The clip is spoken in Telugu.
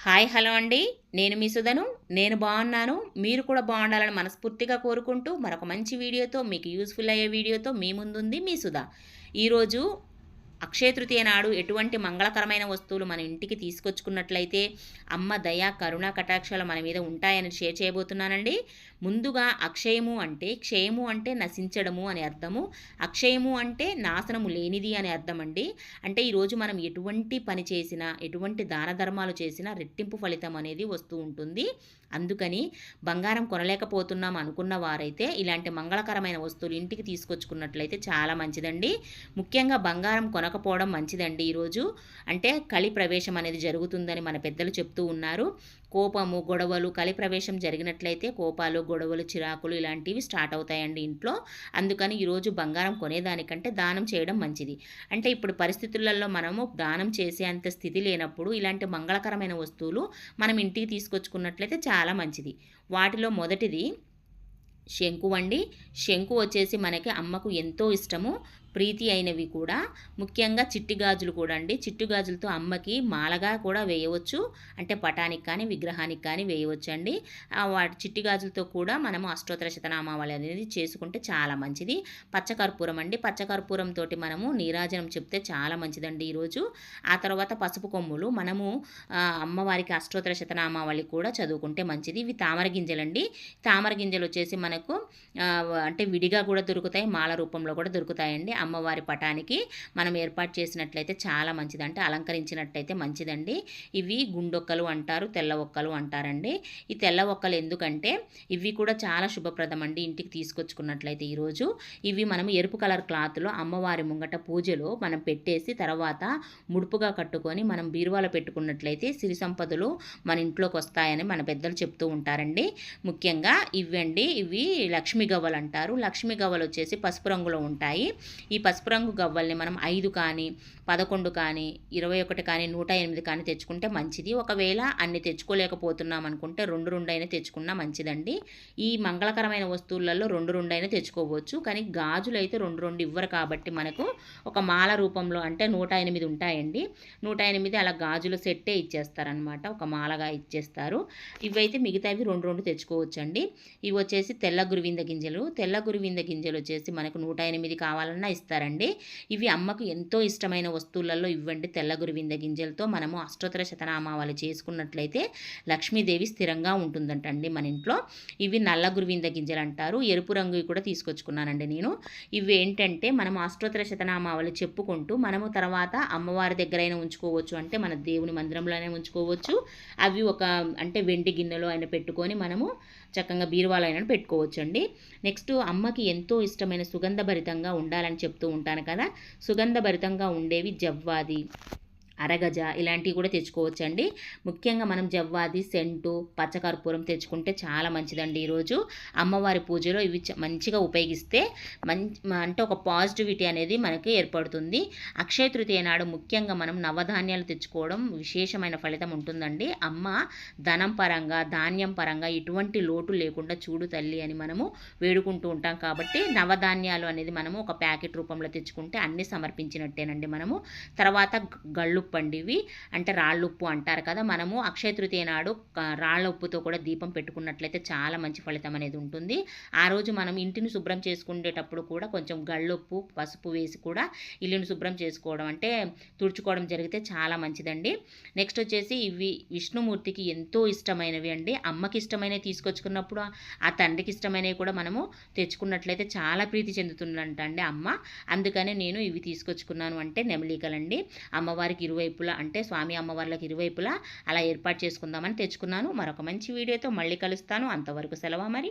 హాయ్ హలో అండి. నేను మీ సుధను. నేను బాగున్నాను. మీరు కూడా బాగుండాలని మనస్ఫూర్తిగా కోరుకుంటూ మరొక మంచి వీడియోతో మీకు యూస్ఫుల్ అయ్యే వీడియోతో మీ ముందుంది మీ సుధ. ఈరోజు అక్షయ తృతీయ నాడు ఎటువంటి మంగళకరమైన వస్తువులు మన ఇంటికి తీసుకొచ్చుకున్నట్లయితే అమ్మ దయ కరుణ కటాక్షాలు మన మీద ఉంటాయని షేర్ చేయబోతున్నానండి. ముందుగా అక్షయము అంటే క్షయము అంటే నశించడము అని అర్థము. అక్షయము అంటే నాశనము లేనిది అని అర్థం అండి అంటే ఈరోజు మనం ఎటువంటి పని చేసినా ఎటువంటి దాన ధర్మాలు చేసినా రెట్టింపు ఫలితం అనేది వస్తూ ఉంటుంది. అందుకని బంగారం కొనలేకపోతున్నాం అనుకున్న వారైతే ఇలాంటి మంగళకరమైన వస్తువులు ఇంటికి తీసుకొచ్చుకున్నట్లయితే చాలా మంచిదండి. ముఖ్యంగా బంగారం కొన కొనకపోవడం మంచిదండి ఈరోజు. అంటే కలి ప్రవేశం అనేది జరుగుతుందని మన పెద్దలు చెప్తూ ఉన్నారు. కోపము గొడవలు కలి ప్రవేశం జరిగినట్లయితే కోపాలు గొడవలు చిరాకులు ఇలాంటివి స్టార్ట్ అవుతాయండి ఇంట్లో. అందుకని ఈరోజు బంగారం కొనేదానికంటే దానం చేయడం మంచిది. అంటే ఇప్పుడు పరిస్థితులలో మనము దానం చేసే అంత స్థితి లేనప్పుడు ఇలాంటి మంగళకరమైన వస్తువులు మనం ఇంటికి తీసుకొచ్చుకున్నట్లయితే చాలా మంచిది. వాటిలో మొదటిది శంకు అండి. శంకు వచ్చేసి మనకి అమ్మకు ఎంతో ఇష్టము. ప్రీతి అయినవి కూడా. ముఖ్యంగా చిట్టి గాజులు కూడా అండి. చిట్టు గాజులతో అమ్మకి మాలగా కూడా వేయవచ్చు. అంటే పటానికి కానీ విగ్రహానికి కానీ వేయవచ్చు అండి వాటి చిట్టి గాజులతో కూడా మనము అష్టోత్తర శతనామావళి అనేది చేసుకుంటే చాలా మంచిది. పచ్చకర్పూరం అండి. పచ్చకర్పూరం తోటి మనము నీరాజనం చెప్తే చాలా మంచిదండి ఈరోజు. ఆ తర్వాత పసుపు కొమ్ములు మనము అమ్మవారికి అష్టోత్తర శతనామావళి కూడా చదువుకుంటే మంచిది. ఇవి తామర గింజలండి. తామర గింజలు వచ్చేసి మనకు అంటే విడిగా కూడా దొరుకుతాయి. మాల రూపంలో కూడా దొరుకుతాయండి. అమ్మవారి పటానికి మనం ఏర్పాటు చేసినట్లయితే చాలా మంచిది అంటే అలంకరించినట్లయితే మంచిదండి. ఇవి గుండొక్కలు అంటారు తెల్ల ఒక్కలు అంటారండి. ఈ తెల్ల ఒక్కలు ఎందుకంటే ఇవి కూడా చాలా శుభప్రదం అండి ఇంటికి తీసుకొచ్చుకున్నట్లయితే ఈరోజు. ఇవి మనం ఎరుపు కలర్ క్లాత్లో అమ్మవారి ముంగట పూజలో మనం పెట్టేసి తర్వాత ముడుపుగా కట్టుకొని మనం బీరువాలో పెట్టుకున్నట్లయితే సిరి సంపదలు మన ఇంట్లోకి వస్తాయని మన పెద్దలు చెప్తూ ఉంటారండి. ముఖ్యంగా ఇవ్వండి ఇవి లక్ష్మీ గవ్వలు అంటారు లక్ష్మీ గవ్వలు వచ్చేసి పసుపు రంగులో ఉంటాయి. ఈ పసుపు రంగు గవ్వల్ని మనం ఐదు కానీ పదకొండు కానీ ఇరవై ఒకటి కానీ నూట ఎనిమిది కానీ తెచ్చుకుంటే మంచిది. ఒకవేళ అన్ని తెచ్చుకోలేకపోతున్నాం అనుకుంటే రెండు రెండు అయినా తెచ్చుకున్నా మంచిదండి. ఈ మంగళకరమైన వస్తువులలో రెండు రెండు అయినా తెచ్చుకోవచ్చు. కానీ గాజులు అయితే రెండు రెండు ఇవ్వరు కాబట్టి మనకు ఒక మాల రూపంలో అంటే నూట ఎనిమిది ఉంటాయండి. నూట ఎనిమిది అలా గాజుల సెట్టే ఇచ్చేస్తారనమాట ఒక మాలగా ఇచ్చేస్తారు. ఇవైతే మిగతావి రెండు రెండు తెచ్చుకోవచ్చండి. ఇవి వచ్చేసి తెల్ల గురువింద గింజలు. తెల్ల గురువింద గింజలు వచ్చేసి మనకు నూట ఎనిమిది కావాలన్నా ఇస్తారండి. ఇవి అమ్మకు ఎంతో ఇష్టమైన వస్తువులలో ఇవ్వండి. తెల్ల గురువింద గింజలతో మనము అష్టోత్తర శతనామావళి చేసుకున్నట్లయితే లక్ష్మీదేవి స్థిరంగా ఉంటుందంటండి మన ఇంట్లో. ఇవి నల్ల గురువింద గింజలు అంటారు ఎరుపు రంగు కూడా తీసుకొచ్చుకున్నానండి నేను. ఇవి ఏంటంటే మనం అష్టోత్తర శతనామావళి చెప్పుకుంటూ మనము తర్వాత అమ్మవారి దగ్గరైనా ఉంచుకోవచ్చు. అంటే మన దేవుని మందిరంలోనే ఉంచుకోవచ్చు. అవి ఒక అంటే వెండి గిన్నెలో అయినా పెట్టుకొని మనము చక్కగా బీరువాలైనా పెట్టుకోవచ్చండి. నెక్స్ట్ అమ్మకి ఎంతో ఇష్టమైన సుగంధభరితంగా ఉండాలని చెప్తూ ఉంటాను కదా. సుగంధభరితంగా ఉండేవి జవ్వాది. అరగజ ఇలాంటివి కూడా తెచ్చుకోవచ్చండి. ముఖ్యంగా మనం జవ్వాది సెంటు పచ్చకర్పూరం తెచ్చుకుంటే చాలా మంచిదండి ఈరోజు. అమ్మవారి పూజలో ఇవి మంచిగా ఉపయోగిస్తే మంచి అంటే ఒక పాజిటివిటీ అనేది మనకి ఏర్పడుతుంది. అక్షయ తృతీయ నాడు ముఖ్యంగా మనం నవధాన్యాలు తెచ్చుకోవడం విశేషమైన ఫలితం ఉంటుందండి. అమ్మ ధనం పరంగా ధాన్యం పరంగా ఎటువంటి లోటు లేకుండా చూడు తల్లి అని మనము వేడుకుంటూ ఉంటాం కాబట్టి నవధాన్యాలు అనేది మనము ఒక ప్యాకెట్ రూపంలో తెచ్చుకుంటే అన్నీ సమర్పించినట్టేనండి మనము. తర్వాత గళ్ళు ఉప్పు అండి ఇవి అంటే రాళ్ళుప్పు అంటారు కదా మనము అక్షయ తృతీయ నాడు రాళ్ళ ఉప్పుతో కూడా దీపం పెట్టుకున్నట్లయితే చాలా మంచి ఫలితం అనేది ఉంటుంది. ఆ రోజు మనం ఇంటిని శుభ్రం చేసుకునేటప్పుడు కూడా కొంచెం గళ్ళుప్పు పసుపు వేసి కూడా ఇల్లుని శుభ్రం చేసుకోవడం అంటే తుడుచుకోవడం జరిగితే చాలా మంచిదండి. నెక్స్ట్ వచ్చేసి ఇవి విష్ణుమూర్తికి ఎంతో ఇష్టమైనవి అండి. అమ్మకి ఇష్టమైనవి తీసుకొచ్చుకున్నప్పుడు ఆ తండ్రికి ఇష్టమైనవి కూడా మనము తెచ్చుకున్నట్లయితే చాలా ప్రీతి చెందుతుందంట అండి అమ్మ. అందుకనే నేను ఇవి తీసుకొచ్చుకున్నాను అంటే నెమలికలండి. అమ్మవారికి ఇరువు ఇరువైపులా అంటే స్వామి అమ్మవార్లకు ఇరువైపులా అలా ఏర్పాటు చేసుకుందామని తెచ్చుకున్నాను. మరొక మంచి వీడియోతో మళ్ళీ కలుస్తాను. అంతవరకు సెలవు మరి